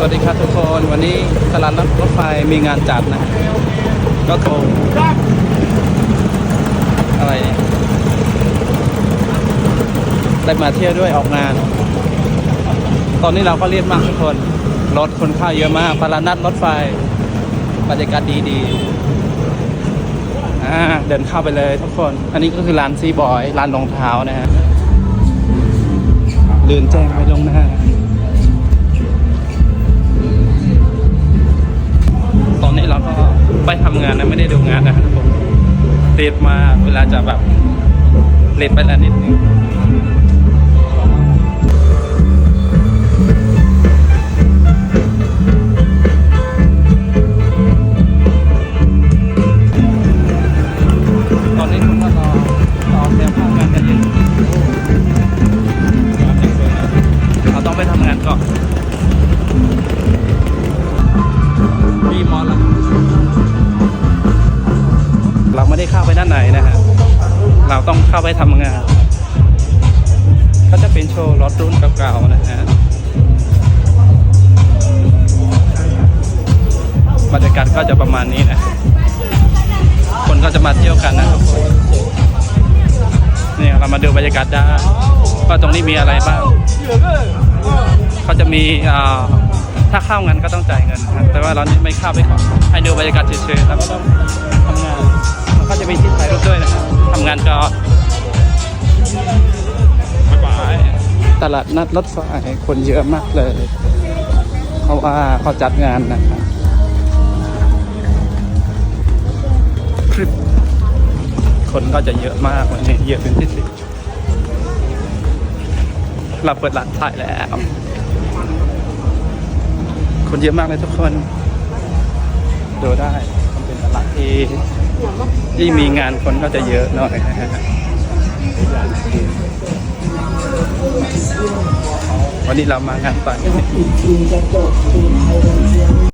สวัสดีครับทุกคนวันนี้ตลาดรถไฟมีงานจัดนะก็โทรอะไรเนี่ยได้มาเที่ยวด้วยออกงาน ตอนนี้เราก็เรียบมากทุกคน รถคนเข้าเยอะมากตลาดนัดรถไฟบรรยากาศดีๆอ่าเดินเข้าไปเลยทุกคน อันนี้ก็คือร้านซีบอยร้านรองเท้านะฮะลืนแจ้งไว้ลงหน้าานนะไม่ได้ดูงานนะครับผมเลทมาเวลาจะแบบเลทไปแล้วนิดนึงตอนนี้คุณก็รอรอเตรียมข้างานกันอยู่เราต้องไปทำงานก่อน ได้เข้าไปด้านในนะฮะเราต้องเข้าไปทำงาน ก็จะเป็นโชว์รถรุ่นเก่าๆนะฮะบรรยากาศก็จะประมาณนี้นะ คนก็จะมาเที่ยวกันนะครับผมเนี่ยเรามาดูบรรยากาศได้ว่าตรงนี้มีอะไรบ้างเขาจะมีอ่าถ้าเข้างานก็ต้องจ่ายเงินนะแต่ว่าเรานี่ไม่เข้าไปก่อนให้ดูบรรยากาศเฉยๆแล้วก็ต้องทำงาน แล้วก็จะมีที่ถ่ายรูปด้วยนะครับทำงานก็บ๊ายบายตลาดนัดรถไฟคนเยอะมากเลย เพราะว่าเขาจัดงานนะครับคลิปคนก็จะเยอะมากวันนี้เยอะเป็นพิเศษเราเปิดร้านถ่ายแล้ว คนเยอะมากเลยทุกคน ดูได้ ที่มีงานคนก็จะเยอะหน่อยนะฮะวันนี้เรามางานปัน